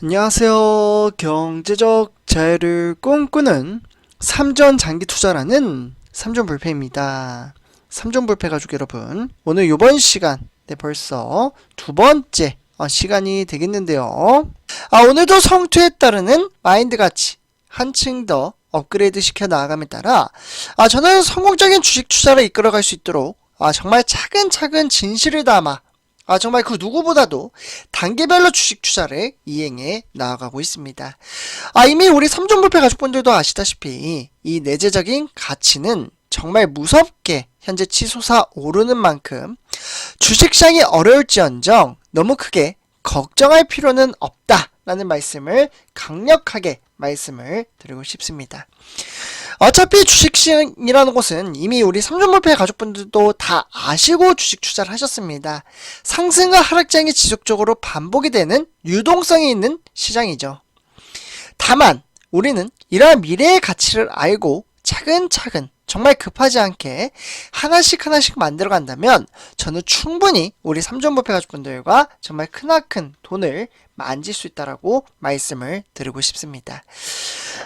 안녕하세요. 경제적 자유를 꿈꾸는 삼전 장기 투자라는 삼전 불패입니다. 삼전 불패 가족 여러분, 오늘 이번 시간 네 벌써 두 번째 어, 시간이 되겠는데요. 아, 오늘도 성투에 따르는 마인드 가치 한층 더 업그레이드 시켜 나아감에 따라 아, 저는 성공적인 주식 투자를 이끌어갈 수 있도록 아, 정말 차근차근 진실을 담아 아, 정말 그 누구보다도 단계별로 주식 투자를 이행해 나아가고 있습니다. 아, 이미 우리 삼존불패 가족분들도 아시다시피 이 내재적인 가치는 정말 무섭게 현재 치솟아 오르는 만큼 주식시장이 어려울지언정 너무 크게 걱정할 필요는 없다라는 말씀을 강력하게 말씀을 드리고 싶습니다. 어차피 주식시장이라는 것은 이미 우리 삼존몰패 가족분들도 다 아시고 주식 투자를 하셨습니다. 상승과 하락장이 지속적으로 반복이 되는 유동성이 있는 시장이죠. 다만 우리는 이러한 미래의 가치를 알고 차근차근 정말 급하지 않게 하나씩 하나씩 만들어 간다면 저는 충분히 우리 삼존몰패 가족분들과 정말 크나큰 돈을 만질 수 있다라고 말씀을 드리고 싶습니다.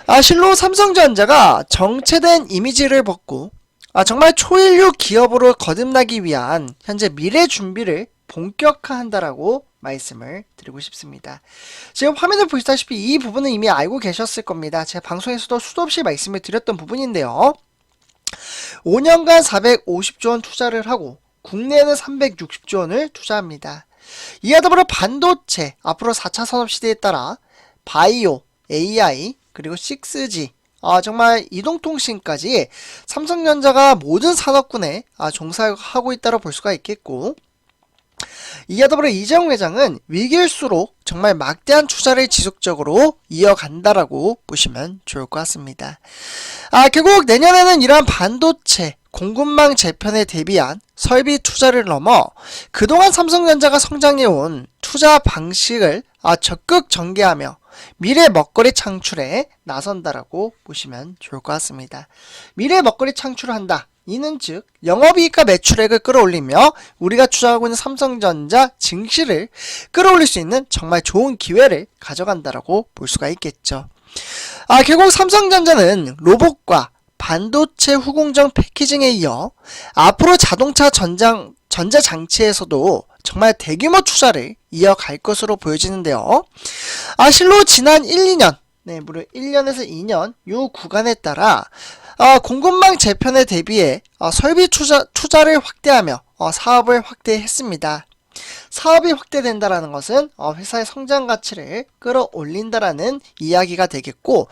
아, 실로 삼성전자가 정체된 이미지를 벗고 아, 정말 초일류 기업으로 거듭나기 위한 현재 미래 준비를 본격화한다라고 말씀을 드리고 싶습니다. 지금 화면을 보시다시피 이 부분은 이미 알고 계셨을 겁니다. 제 방송에서도 수도 없이 말씀을 드렸던 부분인데요. 5년간 450조 원 투자를 하고 국내에는 360조 원을 투자합니다. 이와 더불어 반도체, 앞으로 4차 산업 시대에 따라 바이오, AI, 그리고 6G, 아, 정말 이동통신까지 삼성전자가 모든 산업군에 아, 종사하고 있다고 볼 수가 있겠고, 이와 더불어 이재용 회장은 위기일수록 정말 막대한 투자를 지속적으로 이어간다라고 보시면 좋을 것 같습니다. 아, 결국 내년에는 이러한 반도체, 공급망 재편에 대비한 설비 투자를 넘어 그동안 삼성전자가 성장해온 투자 방식을 아, 적극 전개하며 미래 먹거리 창출에 나선다라고 보시면 좋을 것 같습니다. 미래 먹거리 창출을 한다. 이는 즉 영업이익과 매출액을 끌어올리며 우리가 투자하고 있는 삼성전자 증시를 끌어올릴 수 있는 정말 좋은 기회를 가져간다라고 볼 수가 있겠죠. 아 결국 삼성전자는 로봇과 반도체 후공정 패키징에 이어 앞으로 자동차 전장 전자 장치에서도 정말 대규모 투자를 이어갈 것으로 보여지는데요. 아 실로 지난 1, 2년 네, 무려 1년에서 2년 요 구간에 따라 어, 공급망 재편에 대비해 어, 설비 투자, 투자를 확대하며 어, 사업을 확대했습니다. 사업이 확대된다라는 것은 어, 회사의 성장 가치를 끌어올린다라는 이야기가 되겠고,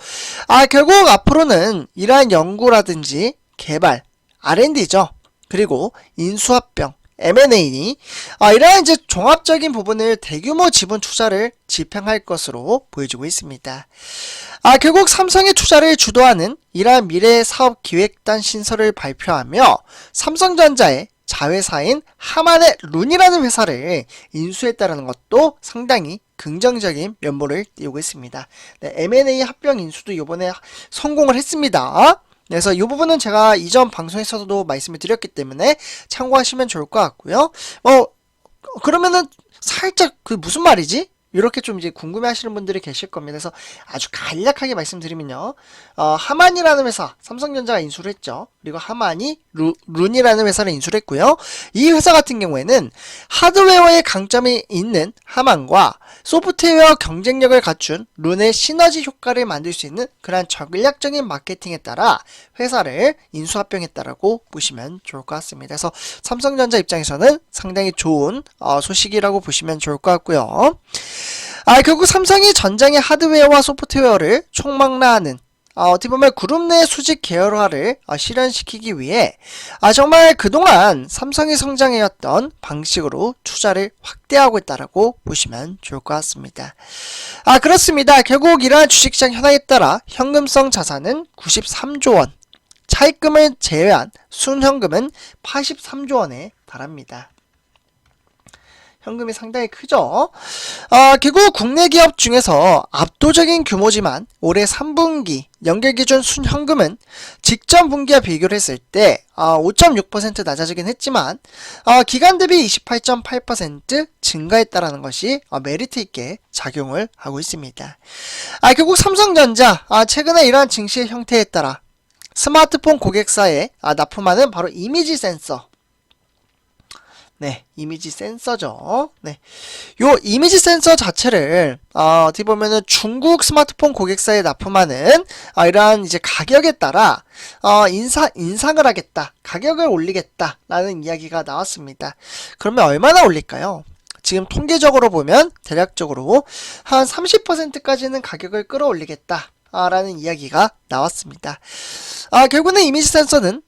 아, 결국 앞으로는 이러한 연구라든지 개발, R&D죠. 그리고 인수합병, M&A, 아, 이러한 이제 종합적인 부분을 대규모 지분 투자를 집행할 것으로 보여지고 있습니다. 아, 결국 삼성의 투자를 주도하는 이러한 미래 사업 기획단 신설을 발표하며 삼성전자의 자회사인 하만의 룬이라는 회사를 인수했다는 것도 상당히 긍정적인 면모를 띄우고 있습니다. 네, M&A 합병 인수도 이번에 성공을 했습니다. 그래서 이 부분은 제가 이전 방송에서도 말씀을 드렸기 때문에 참고하시면 좋을 것 같고요. 어, 그러면은 살짝 그 무슨 말이지? 이렇게 좀 이제 궁금해 하시는 분들이 계실 겁니다. 그래서 아주 간략하게 말씀드리면요. 어, 하만이라는 회사, 삼성전자가 인수를 했죠. 그리고 하만이 루, 룬이라는 회사를 인수를 했고요. 이 회사 같은 경우에는 하드웨어의 강점이 있는 하만과 소프트웨어 경쟁력을 갖춘 룬의 시너지 효과를 만들 수 있는 그러한 전략적인 마케팅에 따라 회사를 인수합병했다라고 보시면 좋을 것 같습니다. 그래서 삼성전자 입장에서는 상당히 좋은 어, 소식이라고 보시면 좋을 것 같고요. 아, 결국 삼성이 전장의 하드웨어와 소프트웨어를 총망라하는 아, 어떻게 보면 그룹 내 수직 계열화를 아, 실현시키기 위해 아, 정말 그동안 삼성이 성장해왔던 방식으로 투자를 확대하고 있다라고 보시면 좋을 것 같습니다. 아, 그렇습니다. 결국 이러한 주식시장 현황에 따라 현금성 자산은 93조 원, 차입금을 제외한 순현금은 83조 원에 달합니다. 현금이 상당히 크죠. 아, 결국 국내 기업 중에서 압도적인 규모지만 올해 3분기 연결 기준 순현금은 직전 분기와 비교를 했을 때 아, 5.6% 낮아지긴 했지만 아, 기간 대비 28.8% 증가했다라는 것이 아, 메리트 있게 작용을 하고 있습니다. 아, 결국 삼성전자 아, 최근에 이러한 증시의 형태에 따라 스마트폰 고객사에 아, 납품하는 바로 이미지 센서 네, 이미지 센서죠. 네. 요 이미지 센서 자체를 어, 어떻게 보면은 중국 스마트폰 고객사에 납품하는 어, 이러한 이제 가격에 따라 어, 인사 인상을 하겠다. 가격을 올리겠다라는 이야기가 나왔습니다. 그러면 얼마나 올릴까요? 지금 통계적으로 보면 대략적으로 한 30%까지는 가격을 끌어올리겠다. 아, 라는 이야기가 나왔습니다. 아, 결국은 이미지 센서는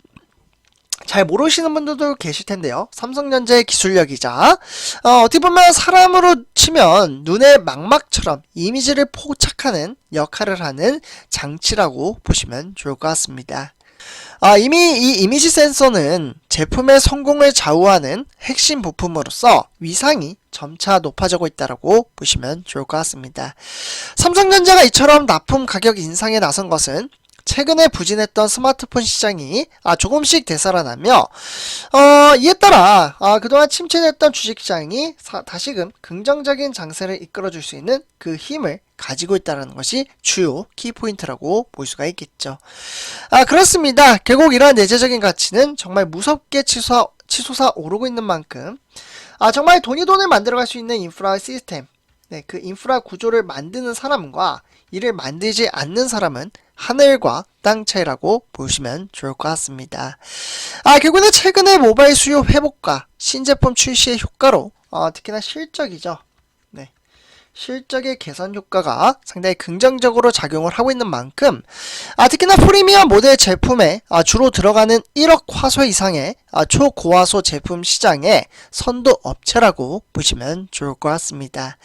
잘 모르시는 분들도 계실 텐데요. 삼성전자의 기술력이자 어, 어떻게 보면 사람으로 치면 눈의 망막처럼 이미지를 포착하는 역할을 하는 장치라고 보시면 좋을 것 같습니다. 아, 이미 이 이미지 센서는 제품의 성공을 좌우하는 핵심 부품으로서 위상이 점차 높아지고 있다고 보시면 좋을 것 같습니다. 삼성전자가 이처럼 납품 가격 인상에 나선 것은 최근에 부진했던 스마트폰 시장이 아, 조금씩 되살아나며 어, 이에 따라 아, 그동안 침체됐던 주식시장이 사- 다시금 긍정적인 장세를 이끌어줄 수 있는 그 힘을 가지고 있다는 것이 주요 키포인트라고 볼 수가 있겠죠. 아 그렇습니다. 결국 이러한 내재적인 가치는 정말 무섭게 치솟아, 치솟아 오르고 있는 만큼 아 정말 돈이 돈을 만들어갈 수 있는 인프라 시스템 네, 그 인프라 구조를 만드는 사람과 이를 만들지 않는 사람은 하늘과 땅 차이라고 보시면 좋을 것 같습니다. 아, 결국은 최근에 모바일 수요 회복과 신제품 출시의 효과로 어, 특히나 실적이죠. 네. 실적의 개선 효과가 상당히 긍정적으로 작용을 하고 있는 만큼 아, 특히나 프리미엄 모델 제품에 아, 주로 들어가는 1억 화소 이상의 아, 초고화소 제품 시장의 선도 업체라고 보시면 좋을 것 같습니다.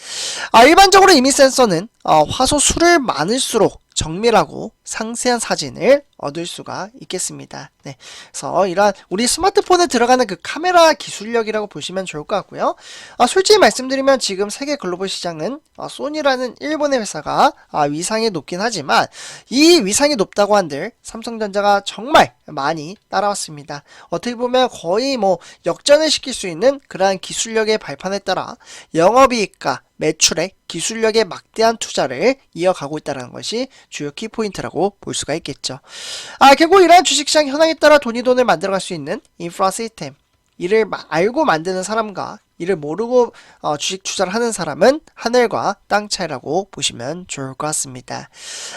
아, 일반적으로 이미 센서는 어, 화소 수를 많을수록 정밀하고 상세한 사진을 얻을 수가 있겠습니다. 네. 그래서 이러한 우리 스마트폰에 들어가는 그 카메라 기술력이라고 보시면 좋을 것 같고요. 아, 솔직히 말씀드리면 지금 세계 글로벌 시장은 아, 소니라는 일본의 회사가 아, 위상이 높긴 하지만 이 위상이 높다고 한들 삼성전자가 정말 많이 따라왔습니다. 어떻게 보면 거의 뭐 역전을 시킬 수 있는 그러한 기술력의 발판에 따라 영업이익과 매출액, 기술력의 막대한 투자를 이어가고 있다는 것이 주요 키포인트라고 볼 수가 있겠죠. 아, 결국 이러한 주식시장 현황에 따라 돈이 돈을 만들어갈 수 있는 인프라 시스템. 이를 마- 알고 만드는 사람과 이를 모르고 어, 주식 투자를 하는 사람은 하늘과 땅 차이라고 보시면 좋을 것 같습니다.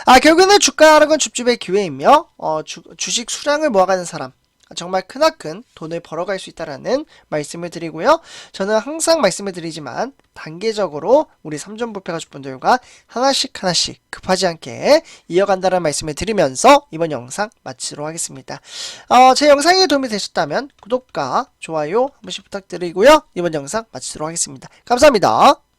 아, 결국에는 주가 하락은 줍줍의 기회이며 어, 주, 주식 수량을 모아가는 사람 정말 크나큰 돈을 벌어갈 수 있다라는 말씀을 드리고요. 저는 항상 말씀을 드리지만 단계적으로 우리 삼전부패 가족분들과 하나씩 하나씩 급하지 않게 이어간다는 말씀을 드리면서 이번 영상 마치도록 하겠습니다. 어, 제 영상이 도움이 되셨다면 구독과 좋아요 한 번씩 부탁드리고요. 이번 영상 마치도록 하겠습니다. 감사합니다.